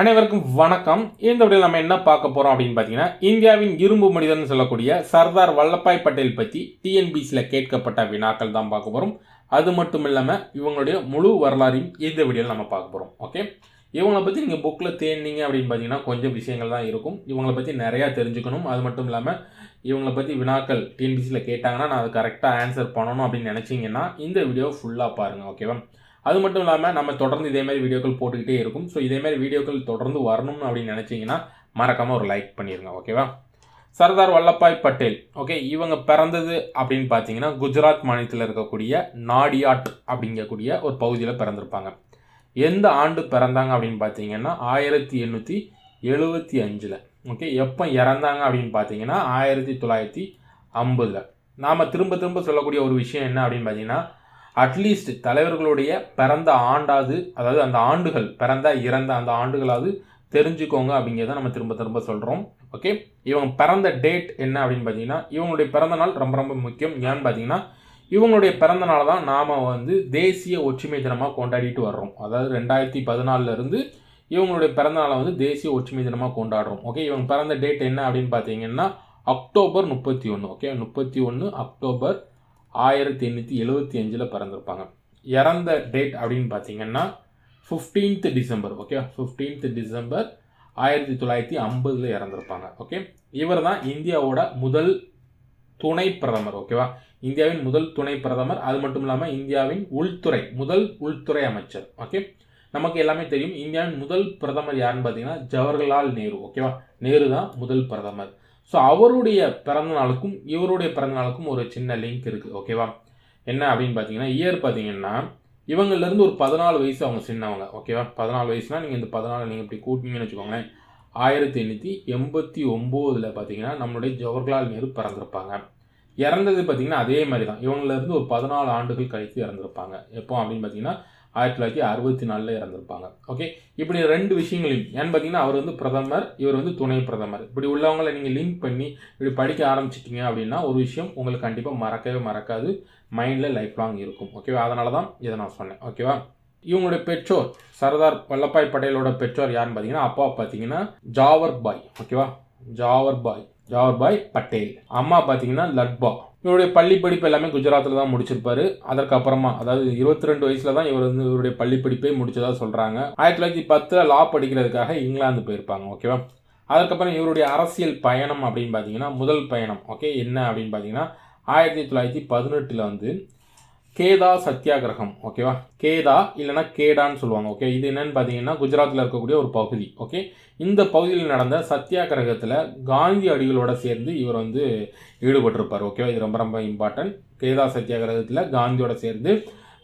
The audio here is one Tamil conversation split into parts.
அனைவருக்கும் வணக்கம். இந்த வீடியோவில் நம்ம என்ன பார்க்க போறோம் அப்படின்னு பார்த்தீங்கன்னா இந்தியாவின் இரும்பு மனிதன் சொல்லக்கூடிய சர்தார் வல்லபாய் பட்டேல் பற்றி டிஎன்பிசியில் கேட்கப்பட்ட வினாக்கள் தான் பார்க்க போகிறோம் அது மட்டும் இல்லாமல் இவங்களுடைய முழு வரலாறையும் இந்த வீடியோவில் நம்ம பார்க்க போகிறோம் ஓகே? இவங்களை பற்றி நீங்கள் புக்கில் தேடினீங்க அப்படின்னு பார்த்தீங்கன்னா கொஞ்சம் விஷயங்கள் தான் இருக்கும். இவங்களை பற்றி நிறையா தெரிஞ்சுக்கணும். அது மட்டும் இல்லாமல் இவங்களை பற்றி வினாக்கள் டிஎன்பிசியில் கேட்டாங்கன்னா நான் அது கரெக்டாக ஆன்சர் பண்ணணும் அப்படின்னு நினச்சிங்கன்னா இந்த வீடியோ ஃபுல்லாக பாருங்கள் ஓகேவா? அது மட்டும் இல்லாமல் நம்ம தொடர்ந்து இதே மாதிரி வீடியோக்கள் போட்டுக்கிட்டே இருக்கும். ஸோ இதே மாதிரி வீடியோக்கள் தொடர்ந்து வரணும்னு அப்படின்னு நினச்சிங்கன்னா மறக்காமல் ஒரு லைக் பண்ணிடுங்க ஓகேவா சர்தார் வல்லபாய் பட்டேல் ஓகே இவங்க பிறந்தது அப்படின்னு பார்த்தீங்கன்னா குஜராத் மாநிலத்தில் இருக்கக்கூடிய நாடியாட் அப்படிங்கக்கூடிய ஒரு பகுதியில் பிறந்திருப்பாங்க. எந்த ஆண்டு பிறந்தாங்க அப்படின்னு பார்த்தீங்கன்னா ஆயிரத்தி எண்ணூற்றி எழுபத்தி அஞ்சில் ஓகே எப்போ இறந்தாங்க அப்படின்னு பார்த்தீங்கன்னா ஆயிரத்தி தொள்ளாயிரத்தி ஐம்பதில். நாம் திரும்ப திரும்ப சொல்லக்கூடிய ஒரு விஷயம் என்ன அப்படின்னு பார்த்தீங்கன்னா அட்லீஸ்ட் தலைவர்களுடைய பிறந்த ஆண்டாவது அதாவது அந்த ஆண்டுகள் பிறந்த இறந்த அந்த ஆண்டுகளாவது தெரிஞ்சுக்கோங்க அப்படிங்கிறத நம்ம திரும்ப திரும்ப சொல்கிறோம் ஓகே இவங்க பிறந்த டேட் என்ன அப்படின்னு பார்த்தீங்கன்னா இவங்களுடைய பிறந்த நாள் ரொம்ப ரொம்ப முக்கியம். ஏன்னு பார்த்தீங்கன்னா இவங்களுடைய பிறந்த நாள் தான் நாம் வந்து தேசிய ஒற்றுமை தினமாக கொண்டாடிட்டு வர்றோம். அதாவது ரெண்டாயிரத்தி பதினாலிருந்து இவங்களுடைய பிறந்த நாளை வந்து தேசிய ஒற்றுமை தினமாக கொண்டாடுறோம். ஓகே இவங்க பிறந்த டேட் என்ன அப்படின்னு பார்த்தீங்கன்னா அக்டோபர் முப்பத்தி ஒன்று ஓகே முப்பத்தி ஒன்று அக்டோபர் ஆயிரத்தி எண்ணூற்றி எழுபத்தி அஞ்சில் பிறந்திருப்பாங்க. இறந்த டேட் அப்படின்னு பார்த்தீங்கன்னா fifteenth December okay fifteenth December ஆயிரத்தி தொள்ளாயிரத்தி ஐம்பதில் இறந்துருப்பாங்க ஓகே இவர் தான் இந்தியாவோட முதல் துணை பிரதமர் ஓகேவா இந்தியாவின் முதல் துணை பிரதமர். அது மட்டும் இல்லாமல் இந்தியாவின் உள்துறை முதல் உள்துறை அமைச்சர் ஓகே நமக்கு எல்லாமே தெரியும் இந்தியாவின் முதல் பிரதமர் யாருன்னு பார்த்தீங்கன்னா ஜவஹர்லால் நேரு ஓகேவா நேரு தான் முதல் பிரதமர். ஸோ அவருடைய பிறந்த நாளுக்கும் இவருடைய பிறந்த நாளுக்கும் ஒரு சின்ன லிங்க் இருக்குது ஓகேவா என்ன அப்படின்னு பார்த்தீங்கன்னா இயர் பார்த்தீங்கன்னா இவங்கள்லேருந்து ஒரு பதினாலு வயசு அவங்க சின்னவங்க ஓகேவா பதினாலு வயசுனா நீங்கள் இந்த பதினாலு நீங்கள் இப்படி கூட்டிங்கன்னு வச்சுக்கோங்களேன் ஆயிரத்தி எண்ணூற்றி எண்பத்தி ஒம்போதில் பார்த்தீங்கன்னா நம்மளுடைய ஜவஹர்லால் நேரு பிறந்திருப்பாங்க. இறந்தது பார்த்தீங்கன்னா அதே மாதிரி தான் இவங்களிருந்து ஒரு பதினாலு ஆண்டுகள் கழித்து இறந்துருப்பாங்க. எப்போ அப்படின்னு பார்த்தீங்கன்னா ஆயிரத்தி தொள்ளாயிரத்தி அறுபத்தி நாலில் இறந்துருப்பாங்க. ஓகே இப்படி ரெண்டு விஷயங்களையும் ஏன்னு பார்த்தீங்கன்னா அவர் வந்து பிரதமர் இவர் வந்து துணை பிரதமர். இப்படி உள்ளவங்களை நீங்கள் லிங்க் பண்ணி இப்படி படிக்க ஆரம்பிச்சிட்டிங்க அப்படின்னா ஒரு விஷயம் உங்களுக்கு கண்டிப்பாக மறக்கவே மறக்காது. மைண்டில் லைஃப் லாங் இருக்கும். ஓகேவா அதனால தான் இதை நான் சொன்னேன். ஓகேவா இவங்களுடைய பெற்றோர் சர்தார் வல்லபாய் பட்டேலோட பெற்றோர் யாருன்னு பார்த்தீங்கன்னா அப்பா பார்த்தீங்கன்னா ஜாவர் பாய் ஓகேவா ஜாவர் பாய் ஜாவர் பாய் பட்டேல். அம்மா பார்த்தீங்கன்னா லட்பா. இவருடைய பள்ளி படிப்பு எல்லாமே குஜராத்தில் தான் முடிச்சிருப்பாரு. அதற்கப்புறமா அதாவது இருபத்தி ரெண்டு வயசுல தான் இவர் வந்து இவருடைய பள்ளி படிப்பே முடிச்சதா சொல்றாங்க. ஆயிரத்தி தொள்ளாயிரத்தி பத்தில் லா படிக்கிறதுக்காக இங்கிலாந்து போயிருப்பாங்க ஓகேவா அதுக்கப்புறம் இவருடைய அரசியல் பயணம் அப்படின்னு பார்த்தீங்கன்னா முதல் பயணம் ஓகே என்ன அப்படின்னு பார்த்தீங்கன்னா ஆயிரத்தி தொள்ளாயிரத்தி பதினெட்டில் வந்து கேதா சத்தியாகிரகம் ஓகேவா கேதா இல்லைனா கேடான்னு சொல்லுவாங்க ஓகே இது என்னன்னு பார்த்தீங்கன்னா குஜராத்தில் இருக்கக்கூடிய ஒரு பகுதி ஓகே இந்த பகுதியில் நடந்த சத்தியாகிரகத்தில் காந்தி அடிகளோட சேர்ந்து இவர் வந்து ஈடுபட்டிருப்பார் ஓகேவா இது ரொம்ப ரொம்ப இம்பார்ட்டன்ட் கேதா சத்தியாகிரகத்தில் காந்தியோட சேர்ந்து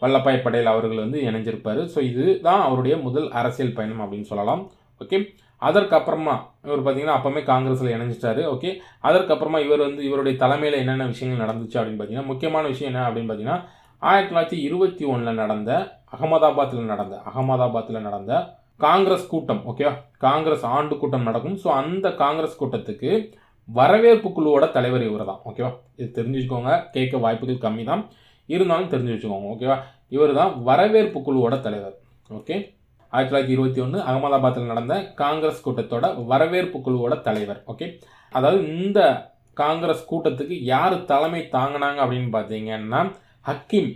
வல்லபாய் படேல் அவர்கள் வந்து இணைஞ்சிருப்பார். ஸோ இதுதான் அவருடைய முதல் அரசியல் பயணம் அப்படின்னு சொல்லலாம் ஓகே அதற்கப்புறமா இவர் பார்த்தீங்கன்னா அப்போவுமே காங்கிரஸில் இணைஞ்சிட்டாரு ஓகே அதற்கப்புறமா இவர் வந்து இவருடைய தலைமையில் என்னென்ன விஷயங்கள் நடந்துச்சு அப்படின்னு பார்த்தீங்கன்னா முக்கியமான விஷயம் என்ன அப்படின்னு பார்த்தீங்கன்னா ஆயிரத்தி தொள்ளாயிரத்தி இருபத்தி ஒன்றில் நடந்த அகமதாபாத்தில் நடந்த அகமதாபாத்தில் நடந்த காங்கிரஸ் கூட்டம் ஓகேவா காங்கிரஸ் ஆண்டு கூட்டம் நடக்கும். ஸோ அந்த காங்கிரஸ் கூட்டத்துக்கு வரவேற்பு குழுவோட தலைவர் இவர் தான் ஓகேவா இது தெரிஞ்சு வச்சுக்கோங்க கேட்க வாய்ப்புகள் கம்மி தான் இருந்தாலும் தெரிஞ்சு வச்சுக்கோங்க ஓகேவா இவர் தான் வரவேற்பு குழுவோட தலைவர் ஓகே ஆயிரத்தி தொள்ளாயிரத்தி இருபத்தி ஒன்று அகமதாபாத்தில் நடந்த காங்கிரஸ் கூட்டத்தோட வரவேற்பு குழுவோட தலைவர் ஓகே அதாவது இந்த காங்கிரஸ் கூட்டத்துக்கு யார் தலைமை தாங்கினாங்க அப்படின்னு பார்த்தீங்கன்னா ஹக்கீம்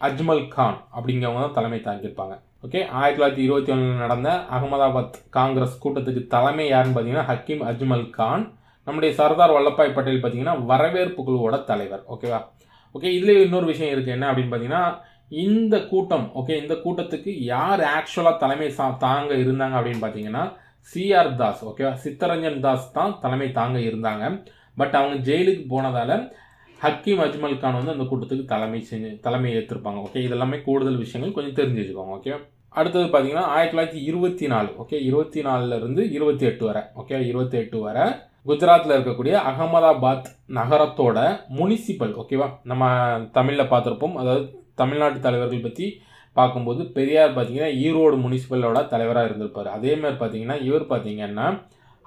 அஜ்மல் கான் அப்படிங்கிறவங்க தான் தலைமை தாங்கியிருப்பாங்க. ஓகே ஆயிரத்தி தொள்ளாயிரத்தி இருபத்தி ஒன்றில் நடந்த அகமதாபாத் காங்கிரஸ் கூட்டத்துக்கு தலைமை யாருன்னு பார்த்தீங்கன்னா ஹக்கீம் அஜ்மல் கான். நம்முடைய சர்தார் வல்லபாய் பட்டேல் பார்த்தீங்கன்னா வரவேற்பு குழுவோட தலைவர். ஓகேவா ஓகே இதில் இன்னொரு விஷயம் இருக்குது என்ன அப்படின்னு பார்த்தீங்கன்னா இந்த கூட்டம் ஓகே இந்த கூட்டத்துக்கு யார் ஆக்சுவலாக தலைமை சா தாங்க இருந்தாங்க அப்படின்னு பார்த்தீங்கன்னா சிஆர் தாஸ் ஓகேவா சித்தரஞ்சன் தாஸ் தான் தலைமை தாங்க இருந்தாங்க. பட் அவங்க ஜெயிலுக்கு போனதால் ஹக்கீம் அஜ்மல் கான் வந்து அந்த கூட்டத்துக்கு தலைமை செஞ்சு தலைமை ஏற்றிருப்பாங்க ஓகே இதெல்லாமே கூடுதல் விஷயங்கள் கொஞ்சம் தெரிஞ்சு வச்சுக்கோங்க ஓகே அடுத்தது பார்த்தீங்கன்னா ஆயிரத்தி தொள்ளாயிரத்தி இருபத்தி நாலு ஓகே இருபத்தி நாலுலேருந்து இருபத்தி எட்டு வரை ஓகே இருபத்தி எட்டு வரை குஜராத்தில் இருக்கக்கூடிய அகமதாபாத் நகரத்தோட முனிசிபல் ஓகேவா நம்ம தமிழில் பார்த்துருப்போம். அதாவது தமிழ்நாட்டு தலைவர்கள் பற்றி பார்க்கும்போது பெரியார் பார்த்தீங்கன்னா ஈரோடு முனிசிபலோட தலைவராக இருந்திருப்பார். அதே மாதிரி பார்த்தீங்கன்னா இவர் பார்த்தீங்கன்னா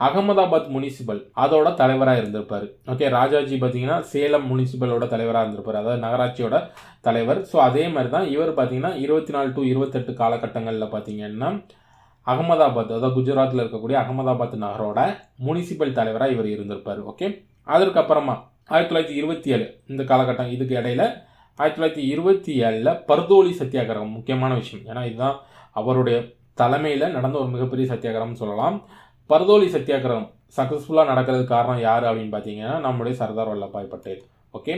அகமதாபாத் முனிசிபல் அதோட தலைவராக இருந்திருப்பார். ஓகே ராஜாஜி பார்த்தீங்கன்னா சேலம் முனிசிபலோட தலைவராக இருந்திருப்பார். அதாவது நகராட்சியோட தலைவர். ஸோ அதே மாதிரி தான் இவர் பார்த்தீங்கன்னா இருபத்தி நாலு டு இருபத்தெட்டு காலகட்டங்களில் பார்த்தீங்கன்னா அகமதாபாத் அதாவது குஜராத்தில் இருக்கக்கூடிய அகமதாபாத் நகரோட முனிசிபல் தலைவராக இவர் இருந்திருப்பார். ஓகே அதற்கப்புறமா ஆயிரத்தி தொள்ளாயிரத்தி இருபத்தி ஏழு இந்த காலகட்டம் இதுக்கு இடையில ஆயிரத்தி தொள்ளாயிரத்தி இருபத்தி ஏழில் பர்தோலி சத்தியாகிரகம் முக்கியமான விஷயம். ஏன்னா இதுதான் அவருடைய தலைமையில் நடந்த ஒரு மிகப்பெரிய சத்தியாகிரகம்னு சொல்லலாம். பர்தோலி சத்தியாகிரகம் சக்ஸஸ்ஃபுல்லாக நடக்கிறதுக்கு காரணம் யார் அப்படின்னு பார்த்தீங்கன்னா நம்முடைய சர்தார் வல்லபாய் பட்டேல். ஓகே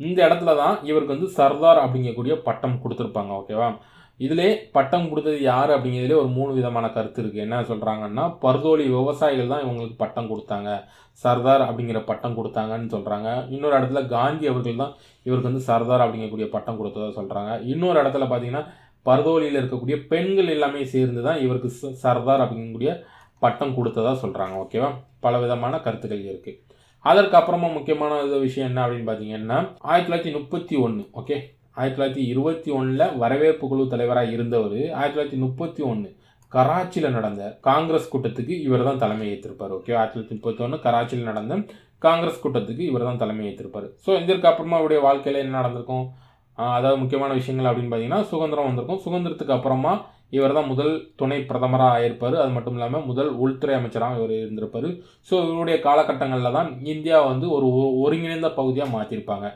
இந்த இடத்துல தான் இவருக்கு வந்து சர்தார் அப்படிங்கக்கூடிய பட்டம் கொடுத்துருப்பாங்க ஓகேவா இதிலே பட்டம் கொடுத்தது யார் அப்படிங்கிறதுலே ஒரு மூணு விதமான கருத்து இருக்குது என்ன சொல்கிறாங்கன்னா பர்தோலி விவசாயிகள் தான் இவங்களுக்கு பட்டம் கொடுத்தாங்க. சர்தார் அப்படிங்கிற பட்டம் கொடுத்தாங்கன்னு சொல்கிறாங்க இன்னொரு இடத்துல காந்தி அவர்கள் தான் இவருக்கு வந்து சர்தார் அப்படிங்கக்கூடிய பட்டம் கொடுத்ததாக சொல்கிறாங்க இன்னொரு இடத்துல பார்த்தீங்கன்னா பர்தோலியில் இருக்கக்கூடிய பெண்கள் எல்லாமே சேர்ந்து தான் இவருக்கு சர்தார் அப்படிங்கக்கூடிய பட்டம் கொடுத்ததா சொல்கிறாங்க ஓகேவா பல விதமான கருத்துக்கள் இருக்குது அதற்கு அப்புறமா முக்கியமான விஷயம் என்ன அப்படின்னு பார்த்தீங்கன்னா ஆயிரத்தி தொள்ளாயிரத்தி முப்பத்தி ஒன்று ஓகே ஆயிரத்தி தொள்ளாயிரத்தி இருபத்தி ஒன்றில் வரவேற்பு குழு தலைவராக இருந்தவர் ஆயிரத்தி தொள்ளாயிரத்தி முப்பத்தி ஒன்று கராச்சியில் நடந்த காங்கிரஸ் கூட்டத்துக்கு இவர் தான் தலைமை ஏற்றிருப்பார் ஓகே ஆயிரத்தி தொள்ளாயிரத்தி முப்பத்தி ஒன்று கராச்சியில் நடந்த காங்கிரஸ் கூட்டத்துக்கு இவர் தான் தலைமை ஏற்றிருப்பார் ஸோ இதற்கு அப்புறமா அவருடைய வாழ்க்கையில் என்ன நடந்திருக்கும்? அதாவது முக்கியமான விஷயங்கள் அப்படின்னு பார்த்தீங்கன்னா சுதந்திரம் வந்திருக்கும். சுதந்திரத்துக்கு அப்புறமா இவர் தான் முதல் துணை பிரதமராக ஆயிருப்பார். அது மட்டும் இல்லாமல் முதல் உள்துறை அமைச்சராக இவர் இருந்திருப்பார். ஸோ இவருடைய காலகட்டங்களில் தான் இந்தியா வந்து ஒரு ஒ- ஒருங்கிணைந்த பகுதியாக மாற்றிருப்பாங்க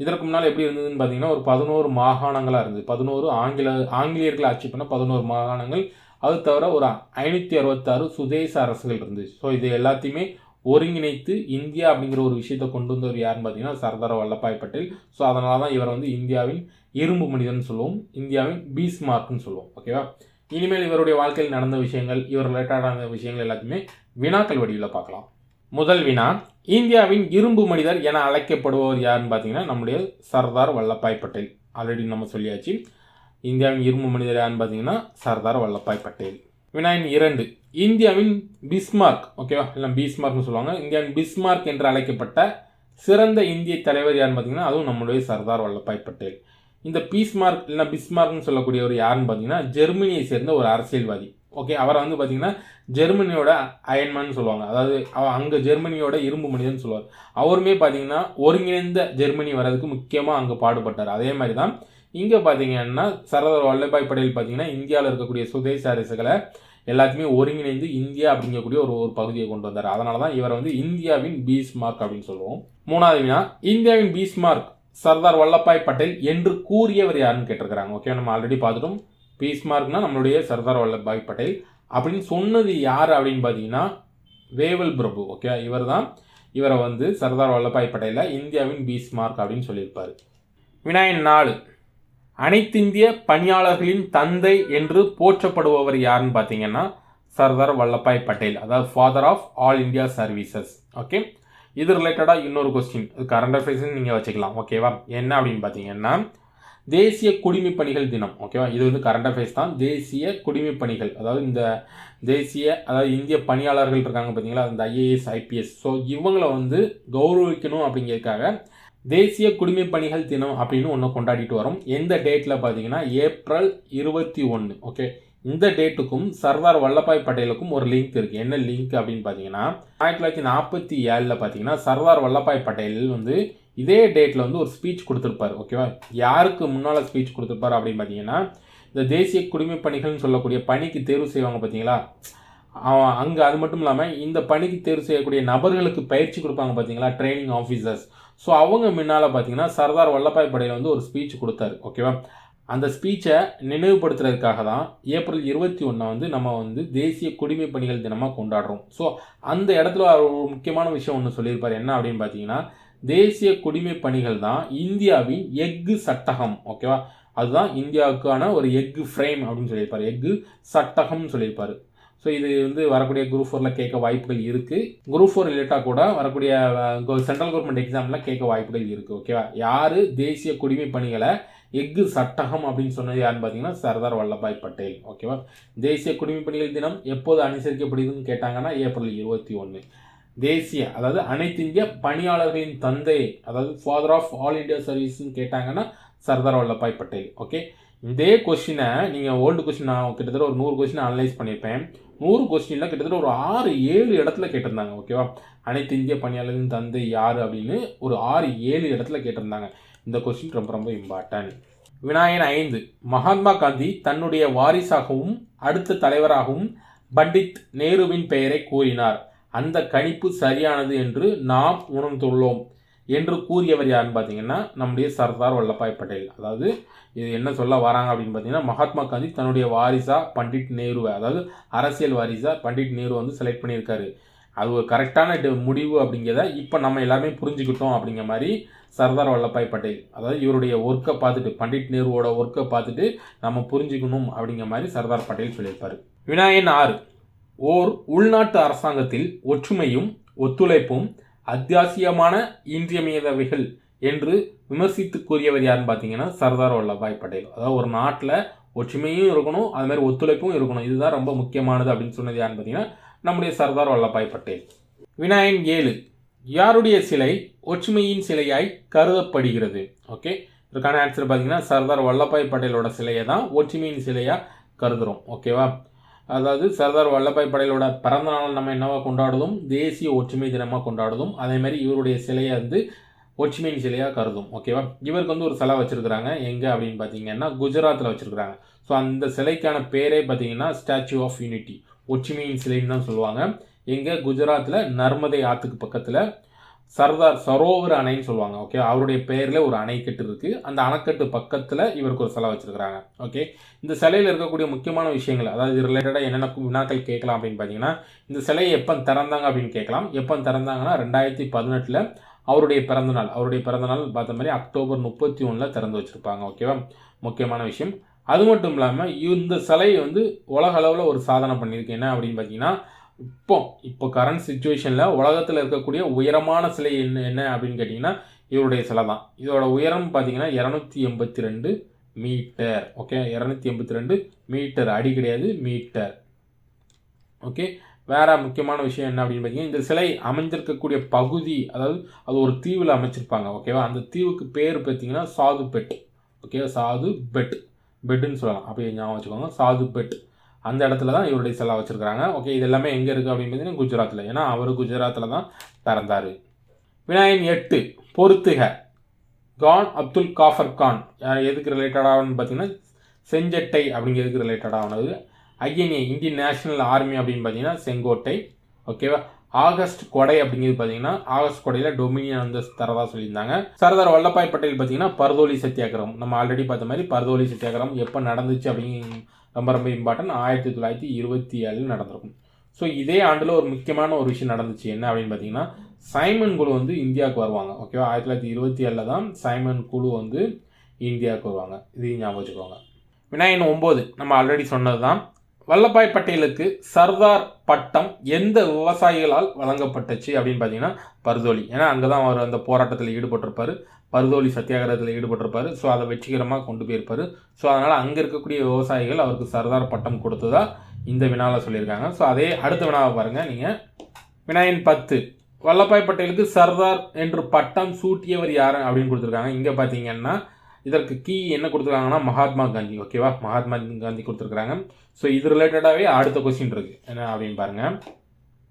இதற்கு முன்னால் எப்படி இருந்ததுன்னு பார்த்தீங்கன்னா ஒரு பதினோரு மாகாணங்களாக இருந்தது. பதினோரு ஆங்கில ஆங்கிலேயர்கள் ஆட்சி பண்ண பதினோரு மாகாணங்கள். அது தவிர ஒரு ஐநூற்றி அறுபத்தாறு சுதேச அரசுகள் இருந்துச்சு ஸோ இது எல்லாத்தையுமே ஒருங்கிணைத்து இந்தியா அப்படிங்கிற ஒரு விஷயத்தை கொண்டு வந்தவர் யாருன்னு பார்த்தீங்கன்னா சர்தார் வல்லபாய் பட்டேல். ஸோ அதனால தான் இவர் வந்து இந்தியாவின் இரும்பு மனிதன் சொல்லுவோம். இந்தியாவின் பீஸ்மார்க்னு சொல்லுவோம். ஓகேவா இனிமேல் இவருடைய வாழ்க்கையில் நடந்த விஷயங்கள் இவர் ரிலேட்டடான விஷயங்கள் எல்லாத்தையுமே வினாக்கள் வடிவில் பார்க்கலாம். முதல் வினா இந்தியாவின் இரும்பு மனிதர் என அழைக்கப்படுபவர் யாருன்னு பார்த்தீங்கன்னா நம்முடைய சர்தார் வல்லபாய் பட்டேல். ஆல்ரெடி நம்ம சொல்லியாச்சு. இந்தியாவின் இரும்பு மனிதர் யாருன்னு பார்த்தீங்கன்னா சர்தார் வல்லபாய் பட்டேல். வினாயின் இரண்டு இந்தியாவின் பிஸ்மார்க் ஓகேவா இல்லை பீஸ்மார்க்னு சொல்லுவாங்க. இந்தியாவின் பிஸ்மார்க் என்று அழைக்கப்பட்ட சிறந்த இந்திய தலைவர் யாருன்னு பார்த்தீங்கன்னா அதுவும் நம்முடைய சர்தார் வல்லபாய் பட்டேல். இந்த பீஸ்மார்க் இல்லைனா பிஸ்மார்க்னு சொல்லக்கூடியவர் யாருன்னு பார்த்தீங்கன்னா ஜெர்மனியை சேர்ந்த ஒரு அரசியல்வாதி. ஓகே அவரை வந்து பார்த்தீங்கன்னா ஜெர்மனியோட அயன்மேன் சொல்லுவாங்க. அதாவது அவ- அங்கே ஜெர்மனியோட இரும்பு மனிதன் சொல்லுவார். அவருமே பார்த்தீங்கன்னா ஒருங்கிணைந்த ஜெர்மனி வர்றதுக்கு முக்கியமாக அங்கே பாடுபட்டார். அதே மாதிரி தான் இங்கே பார்த்தீங்கன்னா சர்தார் வல்லபாய் பட்டேல் பார்த்தீங்கன்னா இந்தியாவில் இருக்கக்கூடிய சுதேச அரசுகளை எல்லாத்தையுமே ஒருங்கிணைந்து இந்தியா அப்படிங்கக்கூடிய ஒரு ஒரு பகுதியை கொண்டு வந்தார். அதனால தான் இவரை வந்து இந்தியாவின் பீஸ்மார்க் அப்படின்னு சொல்லுவோம். மூணாவது வினா இந்தியாவின் பீஸ்மார்க் சர்தார் வல்லபாய் பட்டேல் என்று கூறியவர் யாருன்னு கேட்டிருக்கிறாங்க. ஓகே நம்ம ஆல்ரெடி பார்த்துட்டோம். பீஸ்மார்க்னா நம்மளுடைய சர்தார் வல்லபாய் பட்டேல். அப்படின்னு சொன்னது யார் அப்படின்னு பார்த்தீங்கன்னா வேவல் பிரபு. ஓகே இவர் தான் இவரை வந்து சர்தார் வல்லபாய் பட்டேலை இந்தியாவின் பீஸ்மார்க் அப்படின்னு சொல்லியிருப்பார். வினாயின் நாலு. அனைத்திந்திய பணியாளர்களின் தந்தை என்று போற்றப்படுபவர் யாருன்னு பார்த்தீங்கன்னா சர்தார் வல்லபாய் பட்டேல் அதாவது father of all India services okay இது ரிலேட்டடாக இன்னொரு கொஸ்டின் கரண்ட் அஃபேர்ஸ்ன்னு நீங்கள் வச்சுக்கலாம். ஓகேவா என்ன அப்படின்னு பார்த்தீங்கன்னா தேசிய குடிமை பணிகள் தினம். ஓகேவா இது வந்து கரண்ட் அஃபேர்ஸ் தான். தேசிய குடிமை பணிகள். அதாவது இந்த தேசிய அதாவது இந்திய பணியாளர்கள் இருக்காங்க பார்த்தீங்களா? அந்த ஐஏஎஸ் ஐபிஎஸ் ஸோ இவங்களை வந்து கௌரவிக்கணும் அப்படிங்கிறதுக்காக தேசிய குடிமை பணிகள் தினம் அப்படின்னு ஒன்று கொண்டாடிட்டு வரோம். எந்த டேட்டில் பார்த்தீங்கன்னா ஏப்ரல் இருபத்தி ஒன்று ஓகே இந்த டேட்டுக்கும் சர்தார் வல்லபாய் பட்டேலுக்கும் ஒரு லிங்க் இருக்குது என்ன லிங்க் அப்படின்னு பார்த்தீங்கன்னா ஆயிரத்தி தொள்ளாயிரத்தி நாற்பத்தி ஏழில் பார்த்தீங்கன்னா சர்தார் வல்லபாய் பட்டேல் வந்து இதே டேட்டில் வந்து ஒரு ஸ்பீச் கொடுத்துருப்பாரு ஓகேவா யாருக்கு முன்னால் ஸ்பீச் கொடுத்துருப்பாரு அப்படின்னு பார்த்தீங்கன்னா இந்த தேசிய குடிமை பணிகள்னு சொல்லக்கூடிய பணிக்கு தேர்வு செய்வாங்க பார்த்தீங்களா? அங்கே அது மட்டும் இல்லாமல் இந்த பணிக்கு தேர்வு செய்யக்கூடிய நபர்களுக்கு பயிற்சி கொடுப்பாங்க பார்த்தீங்களா ட்ரைனிங் ஆஃபீஸர்ஸ் ஸோ அவங்க முன்னால் பார்த்தீங்கன்னா சர்தார் வல்லபாய் படையில் வந்து ஒரு ஸ்பீச் கொடுத்தாரு. ஓகேவா அந்த ஸ்பீச்சை நினைவுபடுத்துறதுக்காக தான் ஏப்ரல் இருபத்தி ஒன்றை வந்து நம்ம வந்து தேசிய குடிமை பணிகள் தினமாக கொண்டாடுறோம். ஸோ அந்த இடத்துல அவர் ஒரு முக்கியமான விஷயம் ஒன்று சொல்லியிருப்பார். என்ன அப்படின்னு பார்த்தீங்கன்னா தேசிய குடிமை பணிகள் தான் இந்தியாவின் எஃகு சட்டகம். ஓகேவா அதுதான் இந்தியாவுக்கான ஒரு எஃகு ஃப்ரேம் அப்படின்னு சொல்லியிருப்பார். எஃகு சட்டகம்னு சொல்லியிருப்பார். ஸோ இது வந்து வரக்கூடிய குரூப் ஃபோரில் கேட்க வாய்ப்புகள் இருக்குது குரூப் ஃபோர் ரிலேட்டாக கூட வரக்கூடிய சென்ட்ரல் கவர்மெண்ட் எக்ஸாமில் கேட்க வாய்ப்புகள் இருக்குது ஓகேவா யார் தேசிய குடிமை பணிகளை எஃகு சட்டகம் அப்படின்னு சொன்னது யாருன்னு பார்த்தீங்கன்னா சர்தார் வல்லபாய் பட்டேல் ஓகேவா தேசிய குடிமை பணிகள் தினம் எப்போது அனுசரிக்கப்படுதுன்னு கேட்டாங்கன்னா ஏப்ரல் இருபத்தி ஒன்று தேசிய அதாவது அனைத்து இந்திய பணியாளர்களின் தந்தை அதாவது ஃபாதர் ஆஃப் ஆல் இண்டியா சர்வீஸ்ன்னு கேட்டாங்கன்னா சர்தார் வல்லபாய் பட்டேல் ஓகே இதே கொஷினை நீங்கள் ஓல்டு கொஸ்டின் நான் கிட்டத்தட்ட ஒரு நூறு கொஸ்டின் அனலைஸ் பண்ணியிருப்பேன். நூறு கொஸ்டினில் கிட்டத்தட்ட ஒரு ஆறு ஏழு இடத்துல கேட்டிருந்தாங்க ஓகேவா அனைத்து இந்திய பணியாளர்களின் தந்தை யார் அப்படின்னு ஒரு ஆறு ஏழு இடத்துல கேட்டிருந்தாங்க. இந்த கொஸ்டின் ரொம்ப ரொம்ப இம்பார்ட்டன்ட் விநாயகன் ஐந்து மகாத்மா காந்தி தன்னுடைய வாரிசாகவும் அடுத்த தலைவராகவும் பண்டித் நேருவின் பெயரை கூறினார். அந்த கணிப்பு சரியானது என்று நாம் உணர்ந்துள்ளோம். என்று கூறியவர் யாருன்னு பார்த்தீங்கன்னா நம்முடைய சர்தார் வல்லபாய் பட்டேல். அதாவது இது என்ன சொல்ல வராங்க அப்படின்னு பார்த்தீங்கன்னா மகாத்மா காந்தி தன்னுடைய வாரிசா பண்டிட் நேருவை அதாவது அரசியல் வாரிசா பண்டிட் நேரு வந்து செலக்ட் பண்ணியிருக்காரு. அது ஒரு கரெக்டான முடிவு அப்படிங்கிறத இப்போ நம்ம எல்லாருமே புரிஞ்சுக்கிட்டோம் அப்படிங்கிற மாதிரி சர்தார் வல்லபாய் பட்டேல். அதாவது இவருடைய ஒர்க்கை பார்த்துட்டு பண்டிட் நேருவோட ஒர்க்கை பார்த்துட்டு நம்ம புரிஞ்சுக்கணும் அப்படிங்கிற மாதிரி சர்தார் பட்டேல் சொல்லியிருப்பார். வினாயன் ஆறு. ஓர் உள்நாட்டு அரசாங்கத்தில் ஒற்றுமையும் ஒத்துழைப்பும் அத்தியாவசியமான இன்றியமையாதவைகள் என்று விமர்சித்து கூறியவர் யாருன்னு பார்த்தீங்கன்னா சர்தார் வல்லபாய் பட்டேல். அதாவது ஒரு நாட்டில் ஒற்றுமையும் இருக்கணும் அது மாதிரி ஒத்துழைப்பும் இருக்கணும். இதுதான் ரொம்ப முக்கியமானது அப்படின்னு சொன்னது யாருன்னு பார்த்தீங்கன்னா நம்முடைய சர்தார் வல்லபாய் பட்டேல். வினாயன் ஏழு. யாருடைய சிலை ஒற்றுமையின் சிலையாய் கருதப்படுகிறது? ஓகே. இதற்கான ஆன்சர் பார்த்தீங்கன்னா சர்தார் வல்லபாய் பட்டேலோட சிலையை தான் ஒற்றுமையின் சிலையாக கருதுகிறோம் ஓகேவா? அதாவது சர்தார் வல்லபாய் படேலோட பிறந்த நாள் நம்ம என்னவா கொண்டாடுதும் தேசிய ஒற்றுமை தினமாக கொண்டாடுதும் அதே மாதிரி இவருடைய சிலையை வந்து ஒற்றுமையின் சிலையாக கருதும். ஓகேவா? இவருக்கு வந்து ஒரு சிலை வச்சுருக்குறாங்க. எங்கே அப்படின்னு பார்த்தீங்கன்னா குஜராத்தில் வச்சுருக்குறாங்க. ஸோ அந்த சிலைக்கான பேரே பார்த்தீங்கன்னா ஸ்டாச்சு ஆஃப் யூனிட்டி ஒற்றுமையின் சிலைன்னு தான் சொல்லுவாங்க. எங்கே? குஜராத்தில் நர்மதை ஆற்றுக்கு பக்கத்தில் சர்தார் சரோவர் அணைன்னு சொல்லுவாங்க ஓகே அவருடைய பெயரில் ஒரு அணைக்கட்டு இருக்குது அந்த அணைக்கட்டு பக்கத்தில் இவருக்கு ஒரு சிலை வச்சுருக்கிறாங்க ஓகே இந்த சிலையில் இருக்கக்கூடிய முக்கியமான விஷயங்கள் அதாவது இது ரிலேட்டடாக என்னென்ன வினாக்கள் கேட்கலாம் அப்படின்னு பார்த்தீங்கன்னா இந்த சிலையை எப்போ திறந்தாங்க அப்படின்னு கேட்கலாம். எப்போ திறந்தாங்கன்னா ரெண்டாயிரத்தி பதினெட்டில் அவருடைய பிறந்தநாள் அவருடைய பிறந்தநாள் பார்த்த மாதிரி அக்டோபர் முப்பத்தி ஒன்றில் திறந்து வச்சுருப்பாங்க ஓகேவா முக்கியமான விஷயம். அது மட்டும் இல்லாமல் இந்த சிலை வந்து உலக அளவில் ஒரு சாதனை பண்ணியிருக்கு. என்ன அப்படின்னு பார்த்தீங்கன்னா இப்போ இப்போ கரண்ட் சுச்சுவேஷனில் உலகத்தில் இருக்கக்கூடிய உயரமான சிலை என்ன என்ன அப்படின்னு கேட்டிங்கன்னா இவருடைய சிலை தான். இதோட உயரம் பார்த்தீங்கன்னா இரநூத்தி எண்பத்தி ரெண்டு மீட்டர். ஓகே இரநூத்தி எண்பத்தி ரெண்டு மீட்டர். அடி கிடையாது மீட்டர். ஓகே வேறு முக்கியமான விஷயம் என்ன அப்படின்னு பார்த்தீங்கன்னா இந்த சிலை அமைஞ்சிருக்கக்கூடிய பகுதி அதாவது அது ஒரு தீவில் அமைச்சிருப்பாங்க. ஓகேவா அந்த தீவுக்கு பேர் பார்த்தீங்கன்னா சாது பெட் ஓகே சாது பெட் பெட்டுன்னு சொல்லலாம். அப்படியே ஞாபகம் வச்சுக்கோங்க. சாது பெட் அந்த இடத்துல தான் இவருடைய சிலை வச்சிருக்காங்க ஓகே இது எல்லாமே எங்கே இருக்குது அப்படின்னு பார்த்தீங்கன்னா குஜராத்தில் ஏன்னா அவர் குஜராத்தில் தான் பிறந்தார். விநாயகன் எட்டு பொறுத்துக. கான் அப்துல் காஃபர் கான். யார் எதுக்கு ரிலேட்டடாகனு பார்த்தீங்கன்னா செஞ்சட்டை அப்படிங்கிறதுக்கு ரிலேட்டடானது I N A Indian National Army அப்படின்னு பார்த்தீங்கன்னா செங்கோட்டை. ஓகேவா ஆகஸ்ட் கொடை அப்படிங்கிறது பார்த்தீங்கன்னா ஆகஸ்ட் கொடையில் டொமினியன் வந்து தரதா சொல்லியிருந்தாங்க. சர்தார் வல்லபாய் பட்டேல் பார்த்தீங்கன்னா பர்தோலி சத்தியாகிரகம் நம்ம ஆல்ரெடி பார்த்த மாதிரி பர்தோலி சத்தியாகிரகம் எப்போ நடந்துச்சு அப்படின்னு ரொம்ப ரொம்ப இம்பார்ட்டன்ட் ஆயிரத்தி தொள்ளாயிரத்தி இருபத்தி ஏழில் நடந்திருக்கும். ஸோ இதே ஆண்டில் ஒரு முக்கியமான ஒரு விஷயம் நடந்துச்சு. என்ன அப்படின்னு பார்த்தீங்கன்னா சைமன் குழு வந்து இந்தியாவுக்கு வருவாங்க. ஓகேவா ஆயிரத்தி தொள்ளாயிரத்தி இருபத்தி ஏழில் தான் சைமன் குழு வந்து இந்தியாவுக்கு வருவாங்க. இதையும் ஞாபகம் வச்சுக்கோங்க. விநாயகன் ஒம்பது. நம்ம ஆல்ரெடி சொன்னது தான் வல்லபாய் பட்டேலுக்கு சர்தார் பட்டம் எந்த விவசாயிகளால் வழங்கப்பட்டுச்சு அப்படின்னு பார்த்தீங்கன்னா பர்தோலி. ஏன்னா அங்கே தான் அவர் அந்த போராட்டத்தில் ஈடுபட்டிருப்பார். பருதோலி சத்தியாகிரகத்தில் ஈடுபட்டிருப்பார். ஸோ அதை வெற்றிகரமாக கொண்டு போயிருப்பார். ஸோ அதனால் அங்கே இருக்கக்கூடிய விவசாயிகள் அவருக்கு சர்தார் பட்டம் கொடுத்ததா இந்த வினாவில் சொல்லியிருக்காங்க. ஸோ அதே அடுத்த வினாவை பாருங்கள் நீங்கள் வினாயின் பத்து. வல்லபாய் பட்டேலுக்கு சர்தார் என்று பட்டம் சூட்டியவர் யார் அப்படின்னு கொடுத்துருக்காங்க. இங்கே பார்த்தீங்கன்னா இதற்கு கீ என்ன கொடுத்துருக்காங்கன்னா மகாத்மா காந்தி. ஓகேவா மகாத்மா காந்தி கொடுத்துருக்குறாங்க. ஸோ இது ரிலேட்டடாகவே அடுத்த கொஸ்டின் இருக்குது என்ன அப்படின்னு பாருங்கள்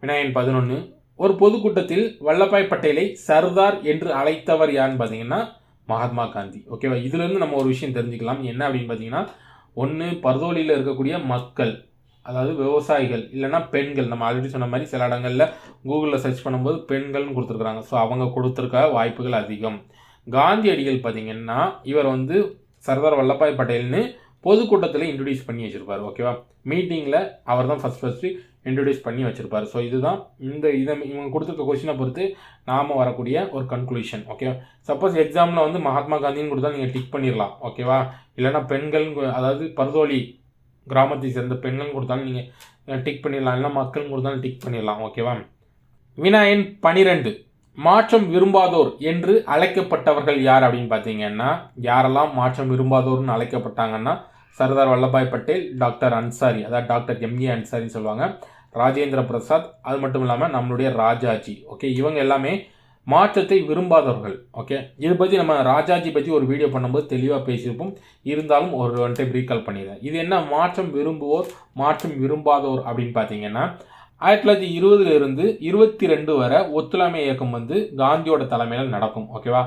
வினாயின் பதினொன்று ஒரு பொதுக்கூட்டத்தில் வல்லபாய் பட்டேலை சர்தார் என்று அழைத்தவர் யாருன்னு பார்த்தீங்கன்னா மகாத்மா காந்தி. ஓகேவா இதுலேருந்து நம்ம ஒரு விஷயம் தெரிஞ்சுக்கலாம். என்ன அப்படின்னு பார்த்தீங்கன்னா ஒன்று பர்தோலியில் இருக்கக்கூடிய மக்கள் அதாவது விவசாயிகள் இல்லைன்னா பெண்கள் நம்ம ஆல்ரெடி சொன்ன மாதிரி சில இடங்களில் கூகுளில் சர்ச் பண்ணும்போது பெண்கள்னு கொடுத்துருக்குறாங்க. ஸோ அவங்க கொடுத்துருக்க வாய்ப்புகள் அதிகம். காந்தியடிகள் பார்த்தீங்கன்னா இவர் வந்து சர்தார் வல்லபாய் பட்டேல்னு பொதுக்கூட்டத்தில் இன்ட்ரடியூஸ் பண்ணி வச்சுருப்பார். ஓகேவா மீட்டிங்கில் அவர் தான் ஃபஸ்ட் ஃபஸ்ட்டு இன்ட்ரடியூஸ் பண்ணி வச்சுருப்பார். ஸோ இதுதான் இந்த இதை இவங்க கொடுத்துருக்க கொஷினை பொறுத்து நாம வரக்கூடிய ஒரு கன்க்ளூஷன் ஓகேவா சப்போஸ் எக்ஸாமில் வந்து மகாத்மா காந்தின்னு கொடுத்தா நீங்கள் டிக் பண்ணிடலாம் ஓகேவா இல்லைன்னா பெண்கள் அதாவது பர்தோலி கிராமத்தை சேர்ந்த பெண்கள் கொடுத்தாலும் நீங்கள் டிக் பண்ணிடலாம் இல்லைன்னா மக்கள் கொடுத்தாலும் டிக் பண்ணிடலாம் ஓகேவா வினாயன் பனிரெண்டு. மாற்றம் விரும்பாதோர் என்று அழைக்கப்பட்டவர்கள் யார் அப்படின்னு பார்த்தீங்கன்னா யாரெல்லாம் மாற்றம் விரும்பாதோர்னு அழைக்கப்பட்டாங்கன்னா சர்தார் வல்லபாய் பட்டேல் டாக்டர் அன்சாரி அதாவது டாக்டர் எம்ஏ அன்சாரின்னு சொல்லுவாங்க. ராஜேந்திர பிரசாத் அது மட்டும் இல்லாமல் நம்மளுடைய ராஜாஜி ஓகே இவங்க எல்லாமே மாற்றத்தை விரும்பாதவர்கள் ஓகே இதை பற்றி நம்ம ராஜாஜி பற்றி ஒரு வீடியோ பண்ணும்போது தெளிவாக பேசியிருப்போம். இருந்தாலும் ஒரு ஒன் டைம் ரீகால் பண்ணிடுறேன். இது என்ன மாற்றம் விரும்புவோர் மாற்றம் விரும்பாதோர் அப்படின்னு பார்த்தீங்கன்னா ஆயிரத்தி தொள்ளாயிரத்தி இருபதுலேருந்து இருபத்தி ரெண்டு வரை ஒத்துழைமை இயக்கம் வந்து காந்தியோட தலைமையில் நடக்கும் ஓகேவா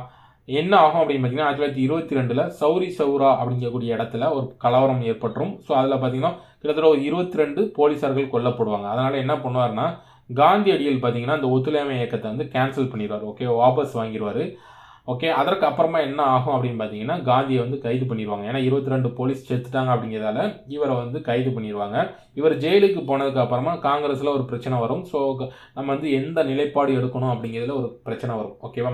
என்ன ஆகும் அப்படின்னு பார்த்தீங்கன்னா ஆயிரத்தி தொள்ளாயிரத்தி இருபத்தி ரெண்டில் சௌரி சௌரா அப்படிங்கக்கூடிய இடத்துல ஒரு கலவரம் ஏற்பட்டுரும். ஸோ அதில் பார்த்தீங்கன்னா கிட்டத்தட்ட ஒரு இருபத்தி ரெண்டு போலீஸார்கள் கொல்லப்படுவாங்க. அதனால் என்ன பண்ணுவார்னா காந்தியடிகள் பார்த்தீங்கன்னா அந்த ஒத்துழையாமை இயக்கத்தை வந்து கேன்சல் பண்ணிடுவார். ஓகே வாபஸ் வாங்கிடுவார். ஓகே அதற்கு அப்புறமா என்ன ஆகும் அப்படின்னு பார்த்தீங்கன்னா காந்தியை வந்து கைது பண்ணிடுவாங்க. ஏன்னா இருபத்தி ரெண்டு போலீஸ் செத்துட்டாங்க அப்படிங்கிறதால இவரை வந்து கைது பண்ணிடுவாங்க. இவர் ஜெயிலுக்கு போனதுக்கு அப்புறமா காங்கிரஸில் ஒரு பிரச்சனை வரும். ஸோ நம்ம வந்து எந்த நிலைப்பாடு எடுக்கணும் அப்படிங்கிறதுல ஒரு பிரச்சனை வரும். ஓகேவா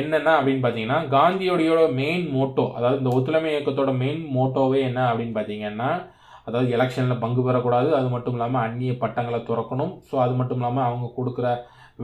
என்னென்ன அப்படின்னு பார்த்தீங்கன்னா காந்தியோடையோட மெயின் மோட்டோ அதாவது இந்த ஒத்துழைமை இயக்கத்தோட மெயின் மோட்டோவே என்ன அப்படின்னு பார்த்தீங்கன்னா அதாவது எலெக்ஷனில் பங்கு பெறக்கூடாது அது மட்டும் இல்லாமல் அந்நிய பட்டங்களை துறக்கணும். ஸோ அது மட்டும் இல்லாமல் அவங்க கொடுக்குற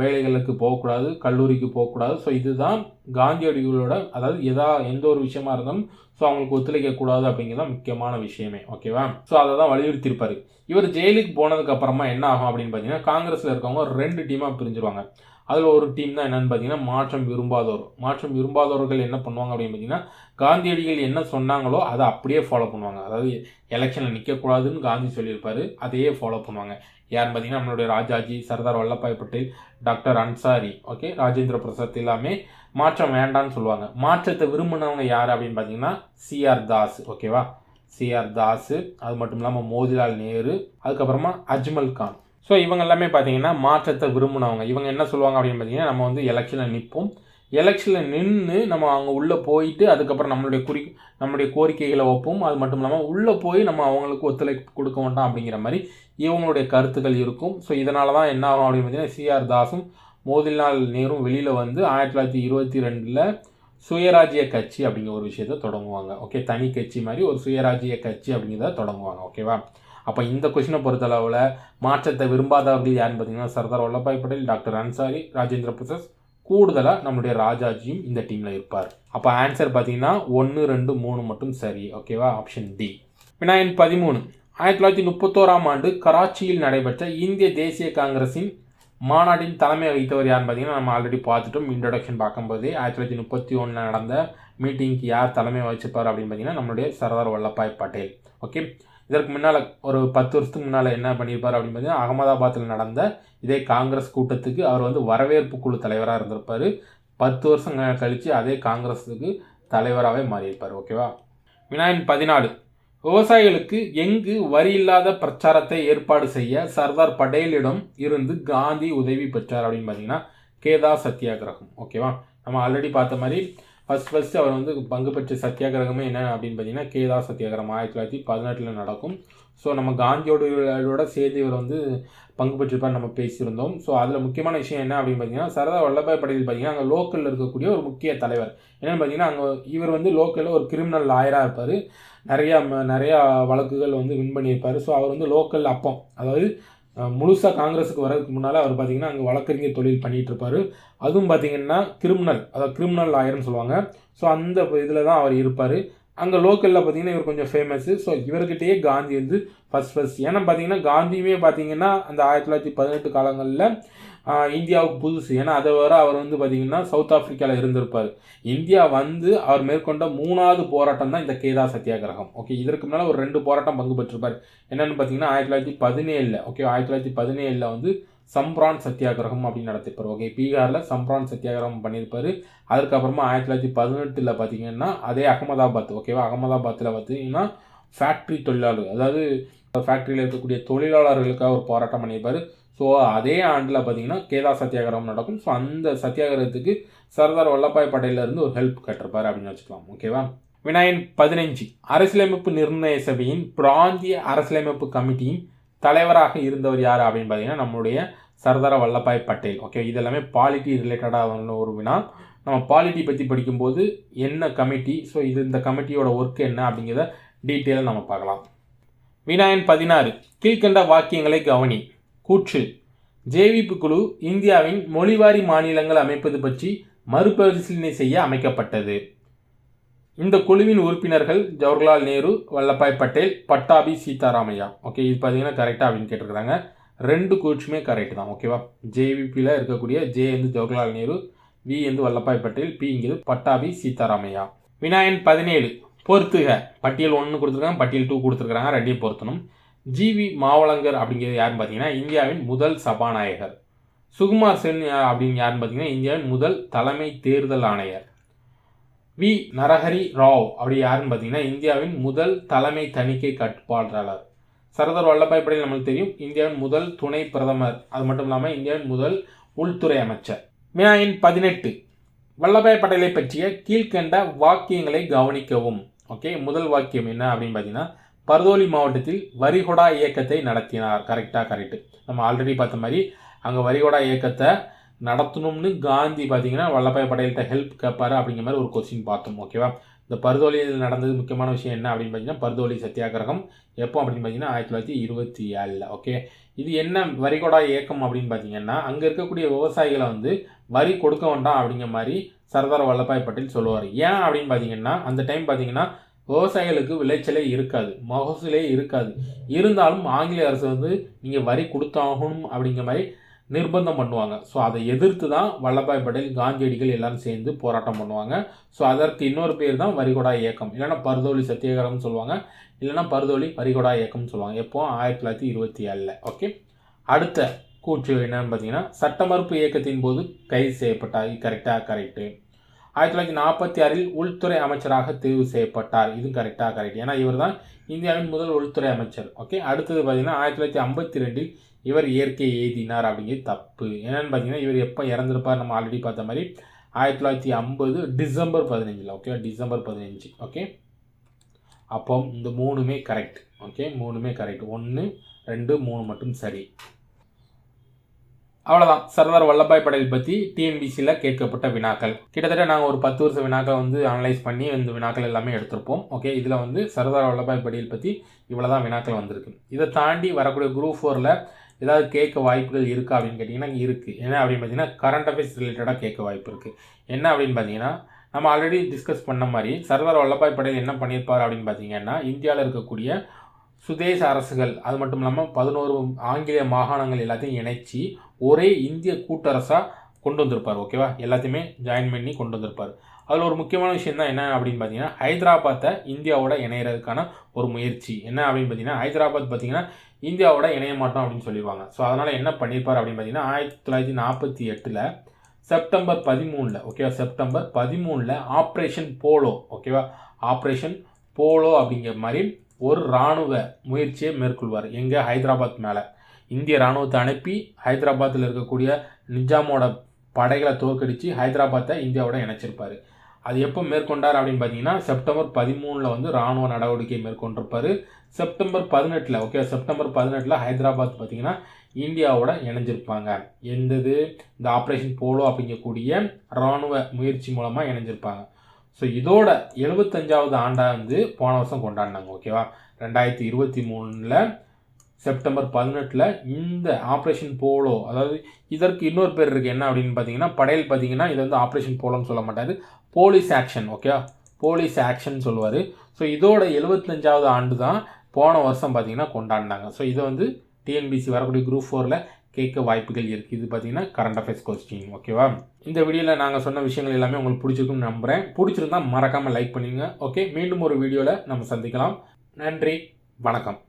வேலைகளுக்கு போகக்கூடாது கல்லூரிக்கு போகக்கூடாது. ஸோ இதுதான் காந்தியடிகளோட அதாவது எதா எந்த ஒரு விஷயமா இருந்தாலும் ஸோ அவங்களுக்கு ஒத்துழைக்கக்கூடாது அப்படிங்கிறது முக்கியமான விஷயமே. ஓகேவா ஸோ அதை தான் வலியுறுத்தியிருப்பார். இவர் ஜெயிலுக்கு போனதுக்கு அப்புறமா என்ன ஆகும் அப்படின்னு பார்த்தீங்கன்னா காங்கிரஸில் இருக்கவங்க ரெண்டு டீமாக பிரிஞ்சிருவாங்க. அதில் ஒரு டீம் தான் என்னென்னு பார்த்தீங்கன்னா மாற்றம் விரும்பாதோர். மாற்றம் விரும்பாதவர்கள் என்ன பண்ணுவாங்க அப்படின்னு பார்த்தீங்கன்னா காந்தியடிகள் என்ன சொன்னாங்களோ அதை அப்படியே ஃபாலோ பண்ணுவாங்க. அதாவது எலெக்ஷனில் நிற்கக்கூடாதுன்னு காந்தி சொல்லியிருப்பாரு அதையே ஃபாலோ பண்ணுவாங்க. யாருன்னு பார்த்தீங்கன்னா நம்மளுடைய ராஜாஜி சர்தார் வல்லபாய் பட்டேல் டாக்டர் அன்சாரி ஓகே ராஜேந்திர பிரசாத் எல்லாமே மாற்றம் வேண்டாம்னு சொல்லுவாங்க. மாற்றத்தை விரும்பினவங்க யார் அப்படின்னு பார்த்தீங்கன்னா சிஆர் தாஸ் ஓகேவா சிஆர் தாஸ் அது மட்டும் இல்லாமல் மோதிலால் நேரு அதுக்கப்புறமா அஜ்மல் கான். ஸோ இவங்க எல்லாமே பார்த்தீங்கன்னா மாற்றத்தை விரும்பினவங்க. இவங்க என்ன சொல்லுவாங்க அப்படின்னு பார்த்தீங்கன்னா நம்ம வந்து எலெக்ஷனில் நிற்போம் எலெக்ஷனில் நின்று நம்ம அவங்க உள்ளே போயிட்டு அதுக்கப்புறம் நம்மளுடைய குறி நம்மளுடைய கோரிக்கைகளை வைப்போம். அது மட்டும் இல்லாமல் உள்ளே போய் நம்ம அவங்களுக்கு ஒத்துழைப்பு கொடுக்க மாட்டோம் அப்படிங்கிற மாதிரி இவங்களுடைய கருத்துக்கள் இருக்கும். ஸோ இதனால தான் என்ன ஆகும் அப்படின்னு பார்த்தீங்கன்னா சிஆர் தாஸும் மோதிலால் நேரும் வெளியில் வந்து ஆயிரத்தி தொள்ளாயிரத்தி இருபத்தி ரெண்டில் சுயராஜ்ய கட்சி அப்படிங்கிற ஒரு விஷயத்த தொடங்குவாங்க. ஓகே தனி கட்சி மாதிரி ஒரு சுயராஜ்ய கட்சி அப்படிங்கிறத தொடங்குவாங்க. ஓகேவா அப்போ இந்த கொஷினை பொறுத்தளவில் மாற்றத்தை விரும்பாதவர்கள் யாருன்னு பார்த்தீங்கன்னா சர்தார் வல்லபாய் பட்டேல் டாக்டர் அன்சாரி ராஜேந்திர பிரசாத். கூடுதலாக நம்மளுடைய ராஜாஜியும் இந்த டீமில் இருப்பார். அப்போ ஆன்சர் பார்த்தீங்கன்னா ஒன்று ரெண்டு மூணு மட்டும் சரி. ஓகேவா ஆப்ஷன் டி விநாயகன் பதிமூணு. ஆயிரத்தி தொள்ளாயிரத்தி முப்பத்தோராம் ஆண்டு கராச்சியில் நடைபெற்ற இந்திய தேசிய காங்கிரஸின் மாநாட்டின் தலைமை வகித்தவர் யாருன்னு பார்த்தீங்கன்னா நம்ம ஆல்ரெடி பார்த்துட்டோம். இன்ட்ரடக்ஷன் பார்க்கும்போதே ஆயிரத்தி தொள்ளாயிரத்தி முப்பத்தி ஒன்றில் நடந்த மீட்டிங்க்கு யார் தலைமை வகிச்சிருப்பார் அப்படின்னு பார்த்தீங்கன்னா நம்மளுடைய சர்தார் வல்லபாய் பட்டேல். ஓகே இதற்கு முன்னால் ஒரு பத்து வருஷத்துக்கு முன்னால் என்ன பண்ணியிருப்பார் அப்படின்னு பார்த்தீங்கன்னா அகமதாபாத்தில் நடந்த இதே காங்கிரஸ் கூட்டத்துக்கு அவர் வந்து வரவேற்பு குழு தலைவராக இருந்திருப்பார். பத்து வருஷம் கழித்து அதே காங்கிரஸுக்கு தலைவராகவே மாறியிருப்பார் ஓகேவா? வினாயின் பதினாலு. விவசாயிகளுக்கு எங்கு வரி இல்லாத பிரச்சாரத்தை ஏற்பாடு செய்ய சர்தார் பட்டேலிடம் இருந்து காந்தி உதவி பெற்றார் அப்படின்னு பார்த்தீங்கன்னா கேதா சத்தியாகிரகம் ஓகேவா? நம்ம ஆல்ரெடி பார்த்த மாதிரி ஃபஸ்ட் ஃபஸ்ட்டு அவர் வந்து பங்கு பெற்ற சத்தியாகிரகமே என்ன அப்படின்னு பார்த்தீங்கன்னா கேதா சத்தியாகிரகம். ஆயிரத்தி தொள்ளாயிரத்தி பதினெட்டில் நடக்கும். ஸோ நம்ம காந்தியோட சேர்ந்து இவர் வந்து பங்கு பெற்றிருப்பார் நம்ம பேசியிருந்தோம். ஸோ அதில் முக்கியமான விஷயம் என்ன அப்படின்னு பார்த்தீங்கன்னா சரதா வல்லபாய் பட்டேல் பார்த்தீங்கன்னா அங்கே லோக்கலில் இருக்கக்கூடிய ஒரு முக்கிய தலைவர். என்னென்னு பார்த்தீங்கன்னா அங்கே இவர் வந்து லோக்கலில் ஒரு கிரிமினல் லாயராக இருப்பார். நிறையா நிறையா வழக்குகள் வந்து வின் பண்ணியிருப்பார். ஸோ அவர் வந்து லோக்கல் அப்பம். அதாவது முழுசாக காங்கிரஸுக்கு வரதுக்கு முன்னால் அவர் பார்த்தீங்கன்னா அங்கே வழக்கறிஞர் தொழில் பண்ணிகிட்டு இருப்பார். அதுவும் பார்த்தீங்கன்னா கிரிமினல் அதாவது கிரிமினல் லாயர்னு சொல்லுவாங்க. ஸோ அந்த இதில் தான் அவர் இருப்பார். அங்கே லோக்கலில் பார்த்தீங்கன்னா இவர் கொஞ்சம் ஃபேமஸ்ஸு ஸோ இவர்கிட்டயே காந்தி வந்து ஃபஸ்ட் ஃபஸ்ட் ஏன்னா பார்த்தீங்கன்னா காந்தியுமே பார்த்தீங்கன்னா அந்த ஆயிரத்தி தொள்ளாயிரத்தி பதினெட்டு காலங்களில் இந்தியாவுக்கு புதுசு. ஏன்னா அதை வர அவர் வந்து பார்த்திங்கன்னா சவுத் ஆஃப்ரிக்காவில் இருந்திருப்பார். இந்தியா வந்து அவர் மேற்கொண்ட மூணாவது போராட்டம் தான் இந்த கேதா சத்தியாகிரகம். ஓகே இதற்கு முன்னால் ஒரு ரெண்டு போராட்டம் பங்கு பெற்றிருப்பார். என்னென்னு பார்த்தீங்கன்னா ஆயிரத்தி தொள்ளாயிரத்தி பதினேழில் ஓகே ஆயிரத்தி தொள்ளாயிரத்தி பதினேழில் வந்து சம்ப்ரான் சத்தியாகிரகம் அப்படின்னு நடத்திருப்பார் ஓகே பீகாரில் சம்ப்ரான் சத்தியாகிரகம் பண்ணியிருப்பார். அதுக்கப்புறமா ஆயிரத்தி தொள்ளாயிரத்தி பதினெட்டில் பார்த்தீங்கன்னா அதே அகமதாபாத் ஓகேவா அகமதாபாத்தில் பார்த்தீங்கன்னா ஃபேக்ட்ரி தொழிலாளர் அதாவது ஃபேக்ட்ரியில் இருக்கக்கூடிய தொழிலாளர்களுக்காக ஒரு போராட்டம் பண்ணியிருப்பார். ஸோ அதே ஆண்டில் பார்த்தீங்கன்னா கேதா சத்தியாகிரகம் நடக்கும். ஸோ அந்த சத்தியாகிரகத்துக்கு சர்தார் வல்லபாய் பட்டேலேருந்து ஒரு ஹெல்ப் கேட்டிருப்பார் அப்படின்னு வச்சுக்கலாம். ஓகேவா வினாயன் பதினஞ்சு. அரசியலமைப்பு நிர்ணய சபையின் பிராந்திய அரசியலமைப்பு கமிட்டியின் தலைவராக இருந்தவர் யார் அப்படின்னு பார்த்தீங்கன்னா நம்மளுடைய சர்தார வல்லபாய் பட்டேல். ஓகே இதெல்லாமே பாலிட்டி ரிலேட்டடாக ஒரு வினா. நம்ம பாலிட்டி பற்றி படிக்கும்போது என்ன கமிட்டி? ஸோ இது இந்த கமிட்டியோட ஒர்க் என்ன அப்படிங்கிறத டீட்டெயிலாக நம்ம பார்க்கலாம். வினாயன் பதினாறு. கீழ்கண்ட வாக்கியங்களை கவனி. கூற்று. ஜேவிபி குழு இந்தியாவின் மொழிவாரி மாநிலங்கள் அமைப்பது பற்றி மறுபரிசீலனை செய்ய அமைக்கப்பட்டது. இந்த குழுவின் உறுப்பினர்கள் ஜவஹர்லால் நேரு வல்லபாய் பட்டேல் பட்டாபி சீதாராமையா. ஓகே இது பார்த்தீங்கன்னா கரெக்டாக அப்படின்னு கேட்டிருக்கிறாங்க. ரெண்டு கூச்சுமே கரெக்ட் தான் ஓகேவா? ஜேவிபியில் இருக்கக்கூடிய ஜே வந்து ஜவஹர்லால் நேரு வி வந்து வல்லபாய் பட்டேல் பிங்கிறது பட்டாபி சீதாராமையா. வினாயன் பதினேழு பொறுத்துக. பட்டியல் ஒன்று கொடுத்துருக்காங்க பட்டியல் டூ கொடுத்துருக்காங்க ரெண்டையும் பொருத்தணும். ஜிவி மாவளங்கர் அப்படிங்கிறது யாருன்னு பார்த்தீங்கன்னா இந்தியாவின் முதல் சபாநாயகர். சுகுமார் சென் அப்படின்னு யாருன்னு பார்த்தீங்கன்னா இந்தியாவின் முதல் தலைமை தேர்தல் ஆணையர். வி. நரஹரி ராவ் அப்படி யாருன்னு பார்த்தீங்கன்னா இந்தியாவின் முதல் தலைமை தணிக்கை கட்டுப்பாட்டாளர். சர்தார் வல்லபாய் படேல் நம்மளுக்கு தெரியும். இந்தியாவின் முதல் துணை பிரதமர். அது மட்டும் இல்லாமல் இந்தியாவின் முதல் உள்துறை அமைச்சர். வினாயின் பதினெட்டு. வல்லபாய் பட்டேலை பற்றிய கீழ்கண்ட வாக்கியங்களை கவனிக்கவும். ஓகே முதல் வாக்கியம் என்ன அப்படின்னு பார்த்தீங்கன்னா பர்தோலி மாவட்டத்தில் வரிகொடா இயக்கத்தை நடத்தினார். கரெக்டாக கரெக்டு நம்ம ஆல்ரெடி பார்த்த மாதிரி அங்கே வரிகொடா இயக்கத்தை நடத்தணும்னு காந்தி பார்த்தீங்கன்னா வல்லபாய் படேல்கிட்ட ஹெல்ப் கேட்பாரு அப்படிங்கிற மாதிரி ஒரு கொஸ்டின் பார்த்தோம். ஓகேவா இந்த பர்தோலியில் நடந்தது முக்கியமான விஷயம் என்ன அப்படின்னு பார்த்தீங்கன்னா பர்தோலி சத்தியாகிரகம். எப்போ அப்படின்னு பார்த்தீங்கன்னா ஆயிரத்தி தொள்ளாயிரத்தி இருபத்தி ஏழில் ஓகே இது என்ன வரிகொடா இயக்கம் அப்படின்னு பார்த்தீங்கன்னா அங்கே இருக்கக்கூடிய விவசாயிகளை வந்து வரி கொடுக்க வேண்டாம் அப்படிங்கிற மாதிரி சர்தார் வல்லபாய் பட்டேல் சொல்லுவார். ஏன் அப்படின்னு பார்த்தீங்கன்னா அந்த டைம் பார்த்தீங்கன்னா விவசாயிகளுக்கு விளைச்சலே இருக்காது மகசூலே இருக்காது. இருந்தாலும் ஆங்கில அரசு வந்து நீங்கள் வரி கொடுத்தாகணும் அப்படிங்கிற மாதிரி நிர்பந்தம் பண்ணுவாங்க. ஸோ அதை எதிர்த்து தான் வல்லபாய் பட்டேல் காந்தியடிகள் எல்லாரும் சேர்ந்து போராட்டம் பண்ணுவாங்க. ஸோ அதற்கு இன்னொரு பேர் தான் வரிகொடா இயக்கம். இல்லைன்னா பருதோலி சத்தியாகிரகம்னு சொல்லுவாங்க. இல்லைன்னா பருதோலி வரிகொடா இயக்கம்னு சொல்லுவாங்க. எப்போ? ஆயிரத்தி தொள்ளாயிரத்தி இருபத்தி ஏழில். ஓகே அடுத்த கூற்று என்னன்னு பார்த்தீங்கன்னா சட்ட மறுப்பு இயக்கத்தின் போது கைது செய்யப்பட்டார். கரெக்டாக கரெக்டு ஆயிரத்தி தொள்ளாயிரத்தி நாற்பத்தி ஆறில் உள்துறை அமைச்சராக தேர்வு செய்யப்பட்டார். இதுவும் கரெக்டாக கரெக்ட் ஏன்னா இவர் தான் இந்தியாவின் முதல் உள்துறை அமைச்சர். ஓகே அடுத்தது பார்த்தீங்கன்னா ஆயிரத்தி தொள்ளாயிரத்தி ஐம்பத்தி ரெண்டில் இவர் இயற்கை எழுதினார் அப்படிங்கிறது தப்பு. என்னென்னு பார்த்தீங்கன்னா இவர் எப்போ இறந்துருப்பார் நம்ம ஆல்ரெடி பார்த்த மாதிரி ஆயிரத்தி தொள்ளாயிரத்தி ஐம்பது டிசம்பர் பதினஞ்சில். ஓகே டிசம்பர் பதினஞ்சு. ஓகே அப்போ இந்த மூணுமே கரெக்ட் ஓகே மூணுமே கரெக்ட் ஒன்று ரெண்டு மூணு மட்டும் சரி. அவ்வளோதான் சர்தார் வல்லபாய் படேல் பற்றி டிஎன்பிசியில் கேட்கப்பட்ட வினாக்கள். கிட்டத்தட்ட நாங்கள் ஒரு பத்து வருஷம் வினாக்கள் வந்து அனலைஸ் பண்ணி இந்த வினாக்கள் எல்லாமே எடுத்திருப்போம். ஓகே இதில் வந்து சர்தார் வல்லபாய் படேல் பற்றி இவ்வளோ தான் வினாக்கள் வந்திருக்கு. இதை தாண்டி வரக்கூடிய குரூப் ஃபோரில் ஏதாவது கேட்க வாய்ப்புகள் இருக்கா அப்படின்னு கேட்டிங்கன்னா இருக்குது என்ன அப்படின்னு பார்த்தீங்கன்னா கரண்ட் அஃபேர்ஸ் ரிலேட்டடாக கேட்க வாய்ப்பு இருக்குது என்ன அப்படின்னு பார்த்தீங்கன்னா நம்ம ஆல்ரெடி டிஸ்கஸ் பண்ண மாதிரி சர்தார் வல்லபாய் படேல் என்ன பண்ணியிருப்பார் அப்படின்னு பார்த்தீங்கன்னா இந்தியாவில் இருக்கக்கூடிய சுதேச அரசுகள் அது மட்டும் இல்லாமல் பதினோரு ஆங்கிலேய மாகாணங்கள் எல்லாத்தையும் இணைச்சி ஒரே இந்திய கூட்டரசாக கொண்டு வந்திருப்பார் ஓகேவா எல்லாத்தையுமே ஜாயின் பண்ணி கொண்டு வந்திருப்பார். அதில் ஒரு முக்கியமான விஷயம் தான் என்ன அப்படின்னு பார்த்தீங்கன்னா ஹைதராபாத்தை இந்தியாவோட இணையிறதுக்கான ஒரு முயற்சி. என்ன அப்படின்னு பார்த்தீங்கன்னா ஹைதராபாத் பார்த்தீங்கன்னா இந்தியாவோட இணைய மாட்டோம் அப்படின்னு சொல்லிடுவாங்க. ஸோ அதனால் என்ன பண்ணியிருப்பார் அப்படின்னு பார்த்தீங்கன்னா ஆயிரத்தி தொள்ளாயிரத்தி நாற்பத்தி எட்டில் செப்டம்பர் பதிமூணில் ஓகேவா செப்டம்பர் பதிமூணில் ஆப்ரேஷன் போலோ ஓகேவா ஆப்ரேஷன் போலோ அப்படிங்கிற மாதிரி ஒரு இராணுவ முயற்சியை மேற்கொள்வார். எங்கே? ஹைதராபாத் மேலே. இந்திய இராணுவத்தை அனுப்பி ஹைதராபாத்தில் இருக்கக்கூடிய நிஜாமோட படைகளை தோற்கடித்து ஹைதராபாத்தை இந்தியாவோட இணைச்சிருப்பார். அது எப்போ மேற்கொண்டார் அப்படின்னு பார்த்தீங்கன்னா செப்டம்பர் பதிமூணில் வந்து இராணுவ நடவடிக்கை மேற்கொண்டிருப்பார். செப்டம்பர் பதினெட்டில் ஓகே செப்டம்பர் பதினெட்டில் ஹைதராபாத் பார்த்தீங்கன்னா இந்தியாவோட இணைஞ்சிருப்பாங்க. எந்தது? இந்த ஆப்ரேஷன் போலோ அப்படிங்கக்கூடிய இராணுவ முயற்சி மூலமாக இணைஞ்சிருப்பாங்க. ஸோ இதோட எழுபத்தஞ்சாவது ஆண்டாக வந்து போன வருஷம் கொண்டாடினாங்க ஓகேவா ரெண்டாயிரத்தி இருபத்தி மூணில் செப்டம்பர் பதினெட்டில் இந்த ஆப்ரேஷன் போலோ அதாவது இதற்கு இன்னொரு பேர் இருக்குது என்ன அப்படின்னு பார்த்தீங்கன்னா படையல் பார்த்தீங்கன்னா இது வந்து ஆப்ரேஷன் போலோன்னு சொல்ல மாட்டார். போலீஸ் ஆக்ஷன் ஓகேவா போலீஸ் ஆக்ஷன் சொல்லுவார். ஸோ இதோட எழுபத்தஞ்சாவது ஆண்டு தான் போன வருஷம் பார்த்தீங்கன்னா கொண்டாடினாங்க. ஸோ இதை வந்து டிஎன்பிசி வரக்கூடிய குரூப் ஃபோரில் கேட்க வாய்ப்புகள் இருக்குது இது பார்த்தீங்கன்னா கரண்ட் அஃபேர்ஸ் கொஸ்டின் ஓகேவா இந்த வீடியோவில் நாங்கள் சொன்ன விஷயங்கள் எல்லாமே உங்களுக்கு பிடிச்சிருக்கும்னு நம்புகிறேன் பிடிச்சிருந்தா மறக்காமல் லைக் பண்ணுங்க ஓகே மீண்டும் ஒரு வீடியோவில் நம்ம சந்திக்கலாம். நன்றி வணக்கம்.